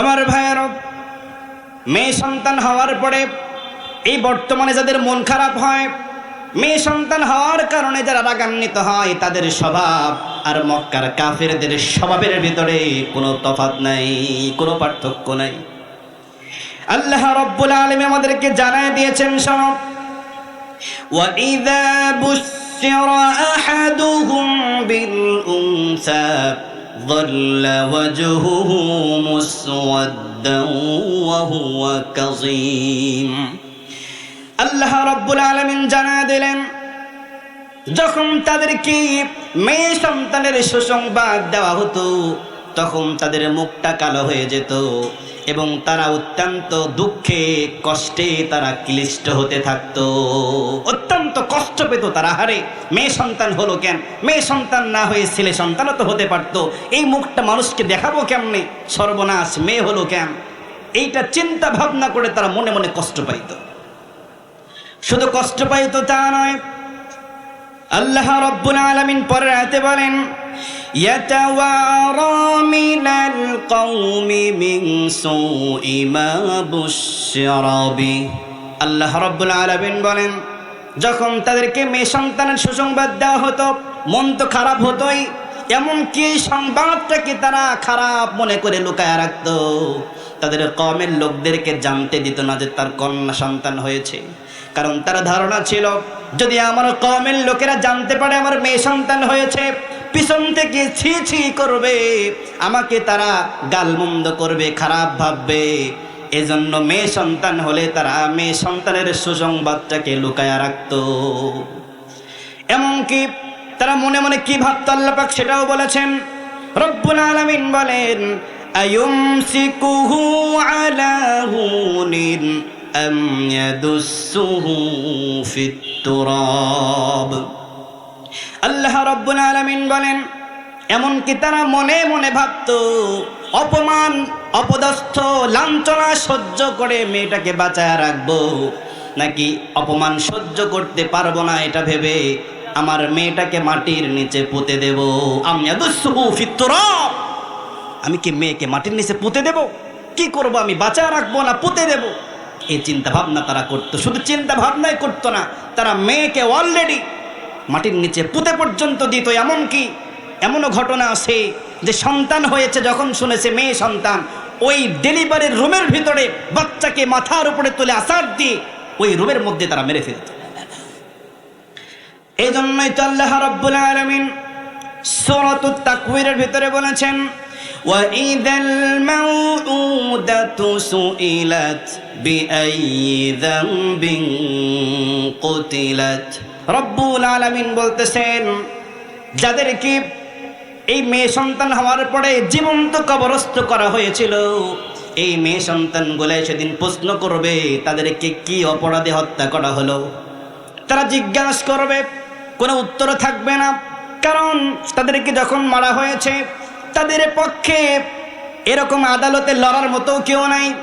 আমার ভাইয়ের মেয়ে সন্তান হওয়ার পরে এই বর্তমানে যাদের মন খারাপ হয় মেয়ে সন্তান হওয়ার কারণে যারা রাগান্বিত হয় তাদের স্বভাব আর মক্কার কাফেরদের স্বভাবের ভিতরে কোনো তফাৎ নাই কোনো পার্থক্য নাই আল্লাহ রব্বুল আলমী আমাদেরকে জানায় দিয়েছেন সনব وإذا بشر أحدهم بالأنثى ظل وجهه مسودا وهو كظيم আল্লাহ রব্বুল আলমিন জানা দিলেন যখন তাদেরকে মেয়ে সন্তানের সুসংবাদ দেওয়া হতো তখন তাদের মুখটা কালো হয়ে যেত এবং তারা অত্যন্ত দুঃখে, কষ্টে তারা ক্লিষ্ট হতে থাকতো। অত্যন্ত কষ্ট পেত তারা হারে মেয়ে সন্তান হলো কেন? মেয়ে সন্তান না হয়ে ছেলে সন্তানও তো হতে পারতো। এই মুখটা মানুষকে দেখাবো কেমনে? সর্বনাশ মেয়ে হলো কেন? এইটা চিন্তা ভাবনা করে তারা মনে মনে কষ্ট পাইতো। শুধু কষ্ট পাইতো তা নয়, আল্লাহ রব্বুল আলামিন পরে আয়াতে বলেন يتوارى من القوم من سوء ما بشر به আল্লাহ রব্বুল আলামিন বলেন যখন তাদেরকে মেয়ে সন্তানের সুসংবাদ দেওয়া হতো মন তো খারাপ হতোই এমনকি সংবাদটাকে তারা খারাপ মনে করে লুকায় রাখতো তাদের কমের লোকদেরকে জানতে দিত না যে তার কন্যা সন্তান হয়েছে কারণ তার ধারণা ছিল, যদি আমার কমের লোকেরা জানতে পারে আমার মেয়ে সন্তান হয়েছে, পিছন থেকে ছি ছি করবে, আমাকে তারা গালমন্দ করবে, খারাপ ভাববে। এজন্য মেয়ে সন্তান হলে তারা মেয়ে সন্তানের সুসংবাদটাকে লুকায়া রাখতো। এমনকি তারা মনে মনে কি ভাবতো আল্লাপাক সেটাও বলেছেন, রব্বুল আলামিন বলেন, আয়ুমসিকুহু আলা হুনিন। আম ইয়াদুসসুহু ফিত তুরাব আল্লাহ রব্বুল আলামিন বলেন, এমনকি তারা মনে মনে ভাবতো, অপমান, অপদস্থ, লাঞ্ছনা সহ্য করে মেয়েটাকে বাঁচায় রাখব, নাকি অপমান সহ্য করতে পারব না এটা ভেবে আমার মেয়েটাকে মাটির নিচে পুঁতে দেব? আমি আমি কি মেয়েকে মাটির নিচে পুঁতে দেব? কি করব আমি? বাঁচায় রাখব না পুঁতে দেব? এই চিন্তা ভাবনা তারা করতো। শুধু চিন্তা ভাবনাই করতো না, তারা মেয়েকে অলরেডি মাটির নিচে পুঁতে পর্যন্ত দিত। এমনকি এমনও ঘটনা আছে যে সন্তান হয়েছে, যখন শুনেছে মেয়ে সন্তান, ওই ডেলিভারির রুমের ভিতরে বাচ্চাকে মাথার উপরে তুলে আসার দিয়ে ওই রুমের মধ্যে তারা মেরে ফেলত। এই জন্যই তো আল্লাহ রব্বুল আলমিন সূরাতুত তাকবীরের ভিতরে বলেছেন وَإِذَا الْمَوْءُودَةُ سُئِلَتْ بِأَيِّ ذَنبٍ قُتِلَتْ রব্বুল আলামিন বলতেছেন যাদেরকে এই মেয়ে সন্তান হওয়ার পরে জীবন্ত কবরস্থ করা হয়েছিল এই মেয়ে সন্তানগুলো সেদিন প্রশ্ন করবে তাদেরকে কি অপরাধে হত্যা করা হলো তারা জিজ্ঞাসা করবে কোনো উত্তর থাকবে না কারণ তাদেরকে যখন মারা হয়েছে তাদের পক্ষে এরকম আদালতে লড়ার মতো কেউ নাই।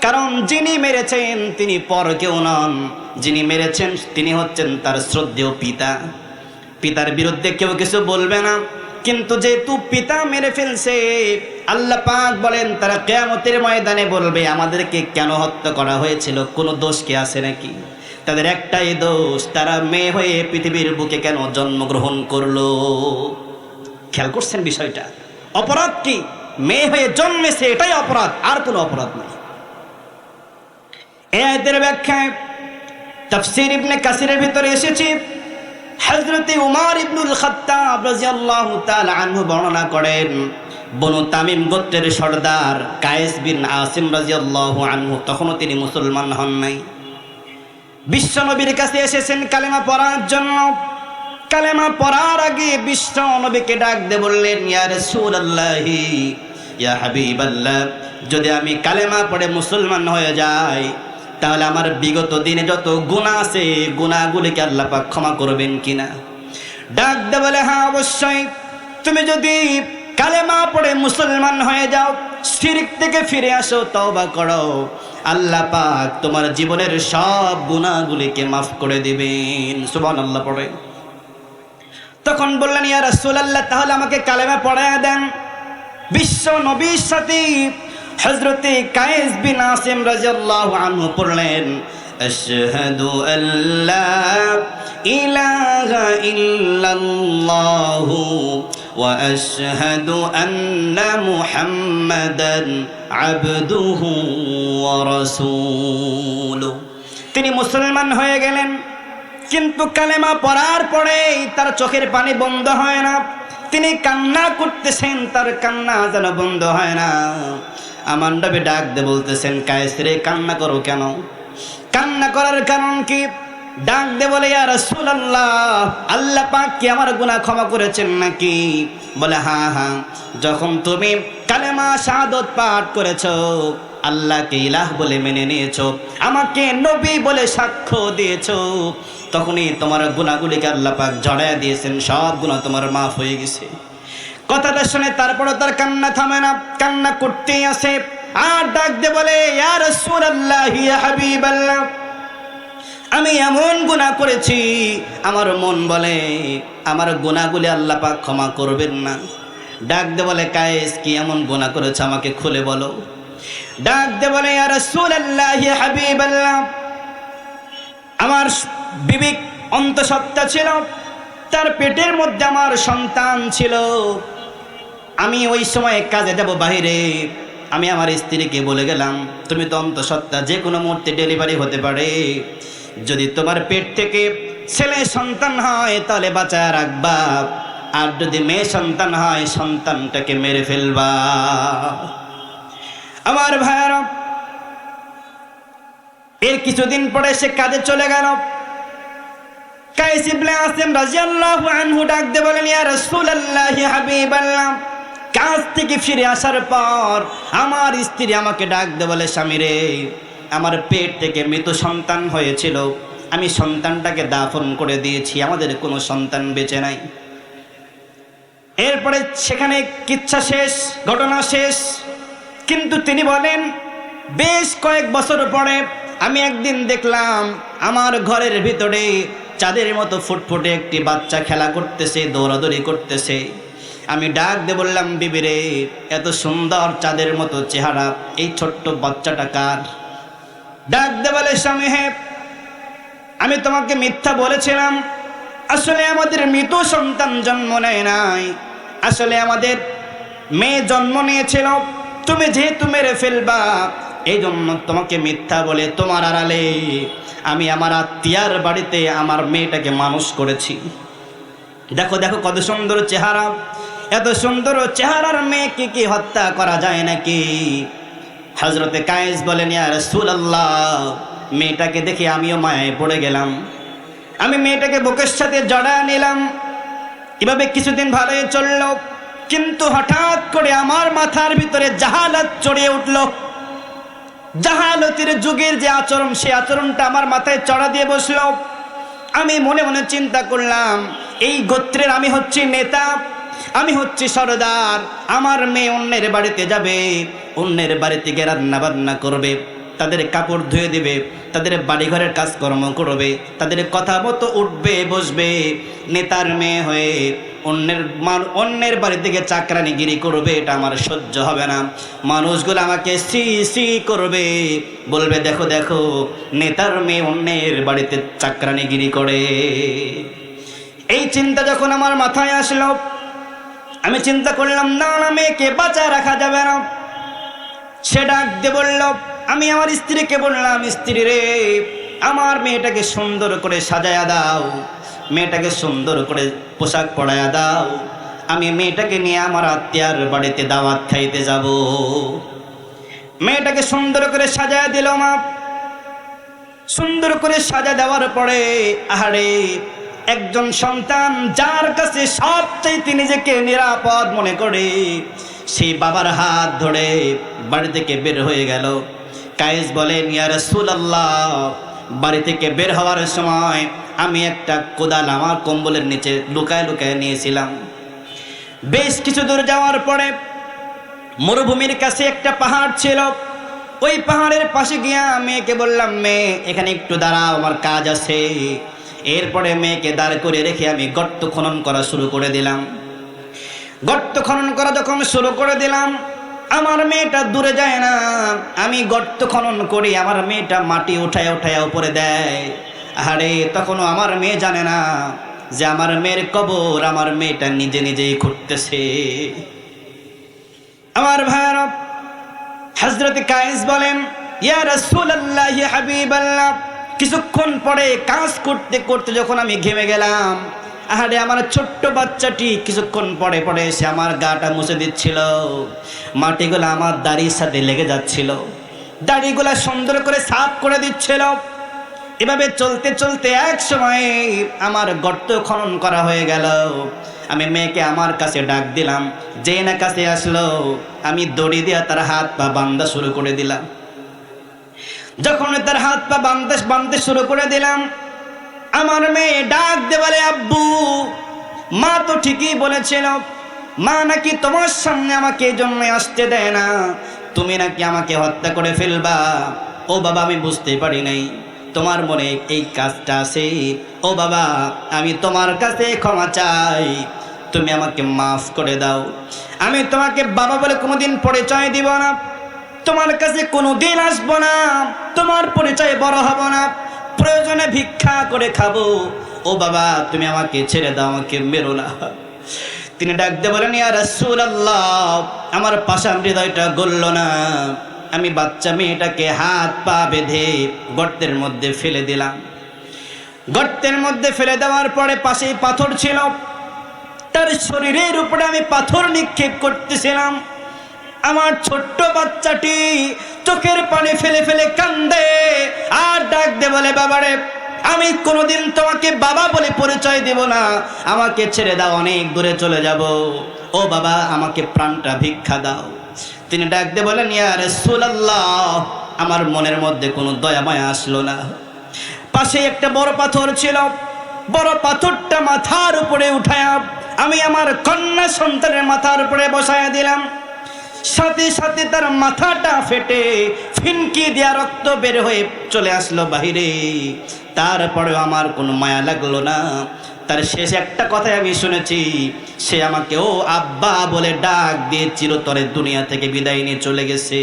কারণ যিনি মেরেছেন তিনি পর কেউ নন। যিনি মেরেছেন তিনি হচ্ছেন তার শ্রদ্ধেয় পিতা। পিতার বিরুদ্ধে কেউ কিছু বলবে না। কিন্তু যেহেতু পিতা মেরে ফেলছে, আল্লাহ পাক বলেন, তারা কেয়ামতের ময়দানে বলবে, আমাদেরকে কেন হত্যা করা হয়েছিল? কোনো দোষ কি আছে নাকি? তাদের একটাই দোষ, তারা মেয়ে হয়ে পৃথিবীর বুকে কেন জন্মগ্রহণ করল? খেয়াল করছেন বিষয়টা? অপরাধ কি? মেয়ে হয়ে জন্মেছে, এটাই অপরাধ, আর কোনো অপরাধ নেই। এই আয়াতের ব্যাখ্যায় তাফসীর ইবনে কাসিরের ভিতরে এসেছে, হযরতে উমর ইবনুল খাত্তাব রাদিয়াল্লাহু তাআলা আনহু বর্ণনা করেন, বনু তামিম গোত্রের সর্দার কায়েস বিন আসিম রাদিয়াল্লাহু আনহু তখনও তিনি মুসলমান হন নাই। বিশ্ব নবীর কাছে এসেছেন কালেমা পড়ার জন্য। কালেমা পড়ার আগে বিশ্ব নবীকে ডাক দে বললেন, ইয়া রাসূলুল্লাহি, ইয়া হাবিবাল্লাহ, যদি আমি কালেমা পড়ে মুসলমান হয়ে যাই, তাহলে আমার বিগত দিনে যত গুণা আছে গুণাগুলিকে আল্লাহ পাক ক্ষমা করবেন কিনা? ডাক দে বলে হ্যাঁ অবশ্যই। তুমি যদি কালেমা পড়ে মুসলমান হয়ে যাও, শিরিক থেকে ফিরে আসো, তওবা করো। আল্লাহ পাক তোমার জীবনের সব গুণাগুলিকে মাফ করে দিবেন। সুবহানাল্লাহ পড়ে। তখন বললেন, ইয়া রাসূলুল্লাহ, তাহলে আমাকে কালেমা পড়ায় দেন। বিশ্ব নবীর সাথে হজরতে কায়েস বিন আসিম রাজিয়াল্লাহু আনহু পড়লেন, আশহাদু আল্লা ইলাহা ইল্লাল্লাহু ওয়া আশহাদু আন্না মুহাম্মাদান আবদুহু ওয়া রাসূলুহু। তিনি মুসলমান হয়ে গেলেন। কিন্তু কালেমা পড়ার পরেই তার চোখের পানি বন্ধ হয় না। তিনি কান্না করতেছেন, তার কান্না যেন বন্ধ হয় না। আমার নবী ডাক দে বলতেছেন কায়েসরে কান্না করো কেন? কান্না করার কারণ কি? ডাক দে বলে, ইয়া রাসূলুল্লাহ, আল্লাহ পাক কি আমার গুনাহ ক্ষমা করেছেন নাকি? বলে হ্যাঁ হ্যাঁ। যখন তুমি কালেমা শাহাদত পাঠ করেছ আল্লাহকে ইলাহ বলে মেনে নিয়েছো, আমাকে নবী বলে সাক্ষ্য দিয়েছ, তখনই তোমার গুণাগুলিকে আল্লাহ পাক জড়ায় দিয়েছেন, সব গুণা তোমার মাফ হয়ে গেছে। কথাটা শুনে তারপরে তার কান্না থামে না, কান্না করতেই আসে। আর ডাক দে বলে, ইয়া রাসূলুল্লাহ, ইয়া হাবিবাল্লাহ, আমি এমন গুনাহ করেছি, আমার মন বলে, আমার গুনাহগুলি আল্লাহ পাক ক্ষমা করবেন না। ডাক দে বলে, কায়েস, কি এমন গুনাহ করেছে আমাকে খুলে বলো। ডাক দে বলে, ইয়া রাসূলুল্লাহ, ইয়া হাবিবাল্লাহ। আমার বিবেক অন্তঃসত্ত্বা ছিল, তার পেটের মধ্যে আমার সন্তান ছিল। আমি ওই সময় কাজে যাব বাহিরে। আমি আমার স্ত্রীকে বলে গেলাম, তুমি তো অন্তঃসত্ত্বা যে কোনো মুহূর্তে ডেলিভারি হতে পারে। যদি তোমার পেট থেকে ছেলে সন্তান হয়, তাহলে বাঁচায় রাখবা। আর যদি মেয়ে সন্তান হয়, সন্তানটাকে মেরে ফেলবা। আমার ভাইয়ারা, এর কিছুদিন পরে সে কাজে চলে গেল। ডাক কাজ থেকে ফিরে আসার পর আমার স্ত্রী আমাকে ডাক বলে, স্বামী রে, আমার পেট থেকে মৃত সন্তান হয়েছিল। আমি সন্তানটাকে দাফন করে দিয়েছি, আমাদের কোনো সন্তান বেঁচে নাই। এরপরে সেখানে কিচ্ছা শেষ, ঘটনা শেষ। কিন্তু তিনি বলেন, বেশ কয়েক বছর পরে আমি একদিন দেখলাম আমার ঘরের ভিতরে চাঁদের মতো ফুটফুটে একটি বাচ্চা খেলা করতেছে, দৌড়াদৌড়ি করতেছে। আমি ডাক দিয়ে বললাম বিবিরে এত সুন্দর চাঁদের মতো চেহারা, এই ছোট্ট বাচ্চাটা কার? ডাক দে বলে, স্বামী হ্যাঁ আমি তোমাকে মিথ্যা বলেছিলাম। আসলে আমাদের মৃত সন্তান জন্ম নেয় নাই। আসলে আমাদের মেয়ে জন্ম নিয়েছিল। তুমি যেহেতু মেরে ফেলবা এই জন্য তোমাকে মিথ্যা বলে তোমার আড়ালে আমি আমার আত্মীয়ার বাড়িতে আমার মেয়েটাকে মানুষ করেছি। দেখো দেখো কত সুন্দর চেহারা। এত সুন্দর চেহারার মেয়েকে কি হত্যা করা যায় নাকি? হজরতে কায়েস বলেন, ইয়া রাসূলুল্লাহ, মেয়েটাকে দেখে আমিও মায়ায় পড়ে গেলাম। আমি মেয়েটাকে বুকের সাথে জড়া নিলাম। এভাবে কিছুদিন ভালোই চলল। কিন্তু হঠাৎ করে আমার মাথার ভিতরে জাহালাত চড়িয়ে উঠল। জাহালতির যুগের যে আচরণ, সে আচরণটা আমার মাথায় চড়া দিয়ে বসল। আমি মনে মনে চিন্তা করলাম, এই গোত্রের আমি হচ্ছি নেতা, আমি হচ্ছি সরদার, আমার মেয়ে অন্যের বাড়িতে যাবে, অন্যের বাড়িতে গিয়ে রান্না বান্না করবে। তাদের কাপড় ধুয়ে দেবে, তাদের বাড়িঘরের কাজকর্ম করবে, তাদের কথা মতো উঠবে, বসবে। নেতার মেয়ে হয়ে অন্যের মান, অন্যের বাড়ি থেকে চাকরানিগিরি করবে, এটা আমার সহ্য হবে না। মানুষগুলো আমাকে সি সি করবে। বলবে, দেখো দেখো, নেতার মেয়ে অন্যের বাড়িতে চাকরানিগিরি করে। এই চিন্তা যখন আমার মাথায় আসলো, আমি চিন্তা করলাম, না না, মেয়েকে বাঁচা রাখা যাবে না। সে ডাক দিয়ে বলল আমি আমার স্ত্রীকে বললাম, স্ত্রী রে, আমার মেয়েটাকে সুন্দর করে সাজায়া দাও, মেয়েটাকে সুন্দর করে পোশাক পরায়া দাও। আমি মেয়েটাকে নিয়ে আমার আত্মীয়ার বাড়িতে দাওয়াত খাইতে যাব। মেয়েটাকে সুন্দর করে সাজায়া দিল মা। সুন্দর করে সাজা দেওয়ার পরে, আহারে, একজন সন্তান যার কাছে সবচাইতে নিজেকে নিরাপদ মনে করে, সেই বাবার হাত ধরে বাড়ি থেকে বের হয়ে গেল। কায়েস বলেন, ইয়া রাসূলুল্লাহ, বাড়ি থেকে বের হওয়ার সময় আমি একটা কোদাল আমার কম্বলের নিচে লুকায় লুকায় নিয়েছিলাম। বেশ কিছু দূর যাওয়ার পরে মরুভূমির কাছে একটা পাহাড় ছিল। ওই পাহাড়ের পাশে গিয়া মেয়েকে বললাম, মেয়ে, এখানে একটু দাঁড়াও, আমার কাজ আছে। এরপরে মেয়েকে দাঁড় করে রেখে আমি গর্ত খনন করা শুরু করে দিলাম। গর্ত খনন করা যখন শুরু করে দিলাম আমার মেয়েটা দূরে যায় না। আমি গর্ত খনন করি, আমার মেয়েটা মাটি উঠায় উঠায় উপরে দেয়। আরে তখনও আমার মেয়ে জানে না যে আমার মেয়ের কবর আমার মেয়েটা নিজে নিজেই খুঁড়তেছে। আমার ভাইয়ারা হজরত কায়েস বলেন, ইয়া রাসূলুল্লাহ হাবিবাল্লাহ, কিছুক্ষণ পরে কাজ করতে করতে যখন আমি ঘেমে গেলাম আহারে, আমার ছোট্ট বাচ্চাটি কিছুক্ষণ পরে পরে এসে আমার গাটা মুছে দিচ্ছিল। মাটিগুলো আমার দাড়ির সাথে লেগে যাচ্ছিল। দাড়িগুলো সুন্দর করে সাফ করে দিচ্ছিল। এভাবে চলতে চলতে এক সময় আমার গর্ত খনন করা হয়ে গেল। আমি মেয়েকে আমার কাছে ডাক দিলাম। যে না কাছে আসলো, আমি দড়ি দিয়ে তার হাত পা বান্ধা শুরু করে দিলাম। যখন তার হাত পা বাঁধতে বান্ধতে শুরু করে দিলাম আমার মেয়ে ডাক দে বলে, আব্বু, মা তো ঠিকই বলেছিল। মা নাকি তোমার সামনে আমাকে জন্য আসতে দেয় না। তুমি নাকি আমাকে হত্যা করে ফেলবা। ও বাবা, আমি বুঝতে পারি নাই। তোমার মনে এই কাজটা আছে? ও বাবা, আমি তোমার কাছে ক্ষমা চাই। তুমি আমাকে মাফ করে দাও। আমি তোমাকে বাবা বলে কোনোদিন পরিচয় দিব না। তোমার কাছে কোনো দিন আসব না। তোমার পরিচয় বড় হব না। প্রয়োজনে ভিক্ষা করে খাব। ও বাবা, তুমি আমাকে ছেড়ে দাও, আমাকে মেরো না। তিনি ডাকতে বলেন, ইয়া রাসূলুল্লাহ, আমার পাশান হৃদয়টা গলল না। আমি বাচ্চা মেয়েটাকে হাত পা বেঁধে গর্তের মধ্যে ফেলে দিলাম। গর্তের মধ্যে ফেলে দেওয়ার পরে পাশেই পাথর ছিল। তার শরীরের উপরে আমি পাথর নিক্ষেপ করতেছিলাম। আমার ছোট্ট বাচ্চাটি চোখের পানি ফেলে ফেলে কান্দে আর ডাক দে বলে, বাবারে, আমি কোনোদিন তোমাকে বাবা বলে পরিচয় দেব না। আমাকে ছেড়ে দাও, অনেক দূরে চলে যাব। ও বাবা, আমাকে প্রাণটা ভিক্ষা দাও। তিনি ডাক দে বলেন ইয়া রাসূলুল্লাহ, আমার মনের মধ্যে কোনো দয়া মায়া আসলো না। পাশে একটা বড় পাথর ছিল। বড় পাথরটা মাথার উপরে উঠায়া আমি আমার কন্যা সন্তানের মাথার উপরে বসায়া দিলাম। সাথে সাথে তার মাথাটা ফেটে ফিনকি দিয়া রক্ত বের হয়ে চলে আসলো বাহিরে। তারপরেও আমার কোনো মায়া লাগল না। তার শেষ একটা কথাই আমি শুনেছি, সে আমাকে, ও আব্বা, বলে ডাক দিয়ে চিরতরে দুনিয়া থেকে বিদায় নিয়ে চলে গেছে।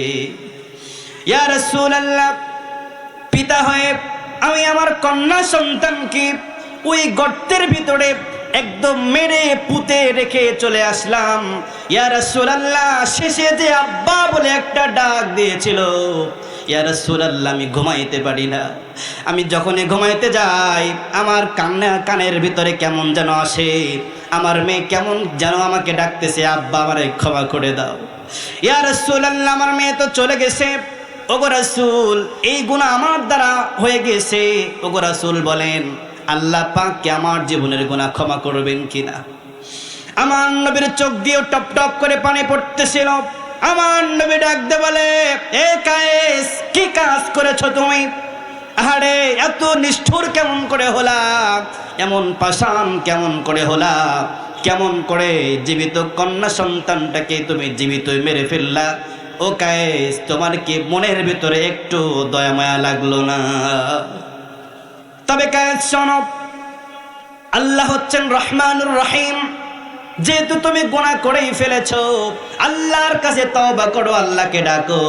ইয়া রাসূলুল্লাহ, পিতা হয়ে আমি আমার কন্যা সন্তানকে ওই গর্তের ভিতরে একদম মেরে পুঁতে রেখে চলে আসলাম। ইয়া রাসূলুল্লাহ, শেষে যে আব্বা বলে একটা ডাক দিয়েছিল। ইয়া রাসূলুল্লাহ, আমি ঘুমাইতে পারি না। আমি যখনই ঘুমাইতে যাই, আমার কান্না কানের ভিতরে কেমন যেন আসে। আমার মেয়ে কেমন যেন আমাকে ডাকতেছে, আব্বা আমারে ক্ষমা করে দাও। ইয়া রাসূলুল্লাহ, আমার মেয়ে তো চলে গেছে। ওগো রাসূল, এই গুনাহ আমার দ্বারা হয়ে গেছে। ওগো রাসূল বলেন আল্লাহ পাককে আমার জীবনের গুনাহ ক্ষমা করবেন কিনা? আমার নবীর চোখ দিয়ে টপ টপ করে পানি পড়তেছিল। আমার নবী ডাকতে বলে, এ কায়েস, কি কাজ করেছ তুমি? আহারে, এত নিষ্ঠুর কেমন করে হলা? এমন পাষাণ কেমন করে হলা? কেমন করে জীবিত কন্যা সন্তানটাকে তুমি জীবিত মেরে ফেললা? ও কায়েস, তোমার কি মনের ভিতরে একটু দয়া মায়া লাগল না? তবে কায়েস শোনো আল্লাহ হচ্ছেন রহমানুর রহিম। যেহেতু তুমি গোনা করেই ফেলেছ, আল্লাহর কাছে তওবা করো, আল্লাহকে ডাকো।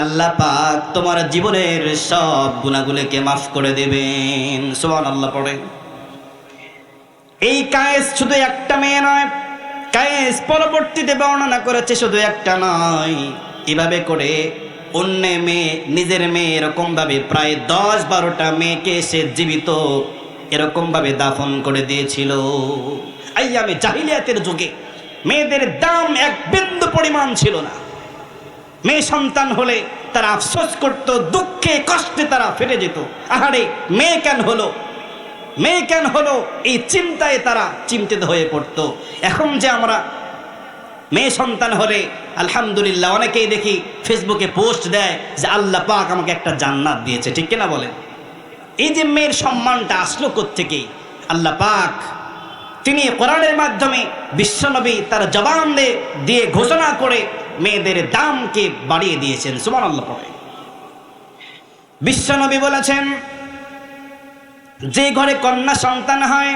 আল্লাহ পাক তোমার জীবনের সব গুণাগুলোকে মাফ করে দেবেন। সুবহান আল্লাহ পড়ে। এই কায়েস শুধু একটা মেয়ে নয়, কায়েস পরবর্তীতে বর্ণনা করেছে শুধু একটা নয়। এভাবে করে অন্য মেয়ে, নিজের মেয়ে এরকম ভাবে প্রায় দশ বারোটা মেয়েকে সে জীবিত এরকম ভাবে দাফন করে দিয়েছিল। জাহিলিয়াতের যুগে মেয়েদের দাম এক বিন্দু পরিমাণ ছিল না। মেয়ে সন্তান হলে তারা আফসোস করত, দুঃখে কষ্টে তারা ফিরে যেত। আহারে, মেয়ে কেন হলো? মেয়ে কেন হলো? এই চিন্তায় তারা চিন্তিত হয়ে পড়তো। এখন যে আমরা মেয়ে সন্তান হলে আলহামদুলিল্লাহ, অনেকেই দেখি ফেসবুকে পোস্ট দেয় যে আল্লাহ পাক আমাকে একটা জান্নাত দিয়েছে, ঠিক কিনা বলেন? এই যে মেয়ের সম্মানটা আসলো থেকেই আল্লাহ পাক তিনি কোরআনের মাধ্যমে বিশ্বনবী তার জবান দিয়ে ঘোষণা করে মেয়েদের দামকে বাড়িয়ে দিয়েছেন সুমান আল্লাহ পড়ে। বিশ্বনবী বলেছেন, যে ঘরে কন্যা সন্তান হয়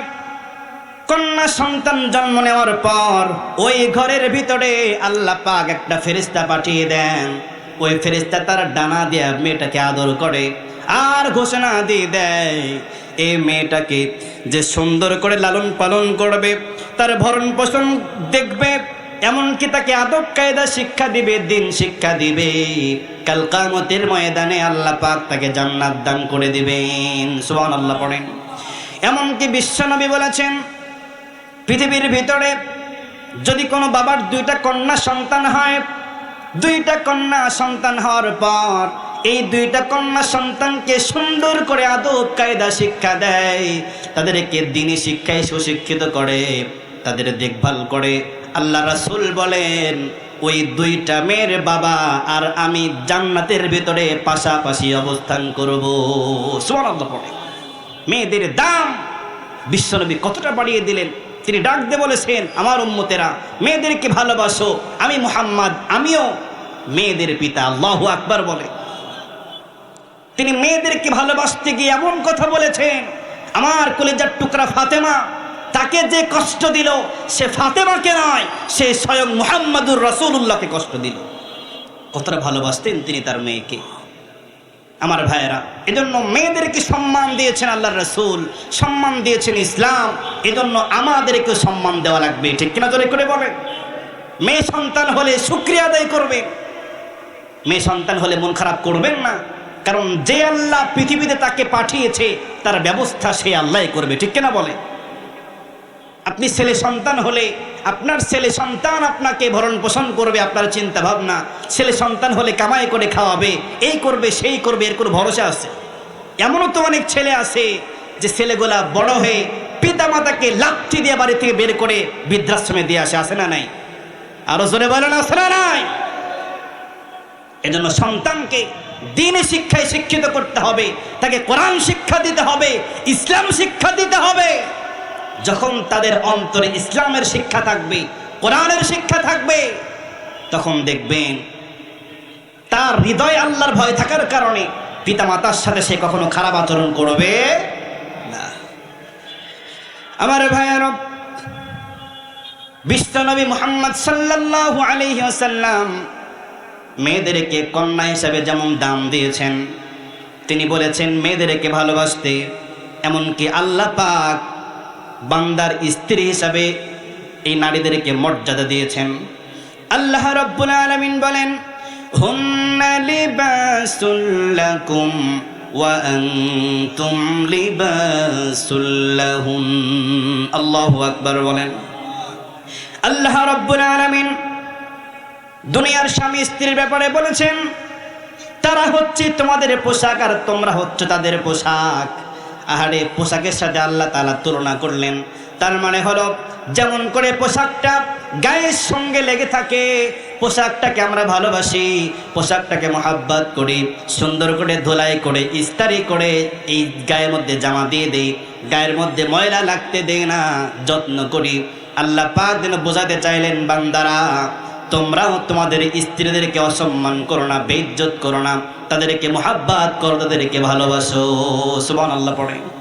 কন্যা সন্তান জন্ম নেওয়ার পর ওই ঘরের ভিতরে আল্লাহ পাক একটা ফেরিস্তা পাঠিয়ে দেন। ওই ফেরিস্তা তার ডানা দিয়ে মেয়েটাকে আদর করে আর ঘোষণা দিয়ে দেয়, এই মেয়েটাকে যে সুন্দর করে লালন পালন করবে, তার ভরণ পোষণ দেখবে, এমনকি তাকে আদব কায়দা শিক্ষা দিবে, দিন শিক্ষা দিবে। কাল কামতের ময়দানে আল্লাহ পাক তাকে জান্নাত দান করে দিবেন। সুবহান আল্লাহ পড়েন। এমনকি বিশ্বনবী বলেছেন পৃথিবীর ভিতরে যদি কোনো বাবার দুইটা কন্যা সন্তান হয়, দুইটা কন্যা সন্তান হওয়ার পর এই দুইটা কন্যা সন্তানকে সুন্দর করে আদব কায়দা শিক্ষা দেয়, তাদেরকে দিনী শিক্ষায় সুশিক্ষিত করে, তাদের দেখভাল করে। আল্লাহ রাসূল বলেন, ওই দুইটা মেয়ের বাবা আর আমি জান্নাতের ভিতরে পাশাপাশি অবস্থান করব। সুবহানাল্লাহ পড়ে। মেয়েদের দাম বিশ্বনবী কতটা বাড়িয়ে দিলেন? তিনি ডাক দিয়ে বলেছেন, আমার উম্মতেরা, মেয়েদেরকে ভালোবাসো। আমি মুহাম্মদ, আমিও মেয়েদের পিতা, আল্লাহু আকবার বলে। তিনি মেয়েদেরকে ভালোবাসতে গিয়ে এমন কথা বলেছেন, আমার কলেজার টুকরা ফাতেমা, তাকে যে কষ্ট দিল, সে ফাতেমাকে নয়, সে স্বয়ং মুহাম্মাদুর রসুল্লাহকে কষ্ট দিল। কতটা ভালোবাসতেন তিনি তার মেয়েকে। আমার ভাইয়েরা, এজন্য মেয়েদেরকে সম্মান দিয়েছেন আল্লাহ রসুল, সম্মান দিয়েছেন ইসলাম, এজন্য আমাদেরকে সম্মান দেওয়া লাগবে। ঠিক কিনা জোরে করে বলে মেয়ে সন্তান হলে শুক্রিয়া আদায় করবে। মেয়ে সন্তান হলে মন খারাপ করবেন না। কারণ যে আল্লাহ পৃথিবীতে তাকে পাঠিয়েছে, তার ব্যবস্থা সে আল্লাহ করবে। ঠিক কিনা বলে আপনি ছেলে সন্তান হলে আপনার ছেলে সন্তান আপনাকে ভরণ পোষণ করবে, আপনার চিন্তা ভাবনা। ছেলে সন্তান হলে কামাই করে খাওয়াবে, এই করবে, সেই করবে, এর কোনো ভরসা আছে? এমনও তো অনেক ছেলে আছে যে ছেলেগুলা বড় হয়ে পিতা মাতাকে লাঠি দিয়ে বাড়ি থেকে বের করে বৃদ্ধাশ্রমে দিয়ে আসে আসে না নাই? আরও জোরে বলেন আসে না নাই? এজন্য সন্তানকে দিনে শিক্ষায় শিক্ষিত করতে হবে, তাকে কোরআন শিক্ষা দিতে হবে, ইসলাম শিক্ষা দিতে হবে। যখন তাদের অন্তরে ইসলামের শিক্ষা থাকবে, কোরআনের শিক্ষা থাকবে, তখন দেখবেন তার হৃদয় আল্লাহর ভয় থাকার কারণে পিতা মাতার সাথে সে কখনো খারাপ আচরণ করবে না। আমার ভাইয়ের বিশ্বনবী মোহাম্মদ সাল্লাল্লাহু আলাইহি ওয়াসাল্লাম মেয়েদেরকে কন্যা হিসাবে যেমন দাম দিয়েছেন, তিনি বলেছেন, মেয়েদেরকে ভালোবাসতে এমনকি আল্লাহ পাক বান্দার স্ত্রী হিসাবে এই নারীদেরকে মর্যাদা দিয়েছেন। আল্লাহ রব্বুল আলামিন বলেন, হুন্না লিবাসুল লাকুম ওয়া আনতুম লিবাসুল লাহুন। আল্লাহু আকবার বলেন। আল্লাহ রব্বুল আলামিন দুনিয়ার স্বামী স্ত্রীর ব্যাপারে বলেছেন, তারা হচ্ছে তোমাদের পোশাক আর তোমরা হচ্ছে তাদের পোশাক। আহারে পোশাকের সাথে আল্লাহ তালা তুলনা করলেন। তার মানে হলো, যেমন করে পোশাকটা গায়ের সঙ্গে লেগে থাকে, পোশাকটাকে আমরা ভালোবাসি, পোশাকটাকে মহাব্বাত করি, সুন্দর করে, ধোলাই করে, ইস্তারি করে, এই গায়ের মধ্যে জামা দিয়ে দেই, গায়ের মধ্যে ময়লা লাগতে দেই না, যত্ন করি। আল্লাহ পাক যেন বোঝাতে চাইলেন বান্দারা তোমরাও তোমাদের স্ত্রীদেরকে অসম্মান করো না, বেইজ্জত করো না, তাদেরকে মোহাব্বাত করো, তাদেরকে ভালোবাসো। সুবান আল্লাহ পড়ে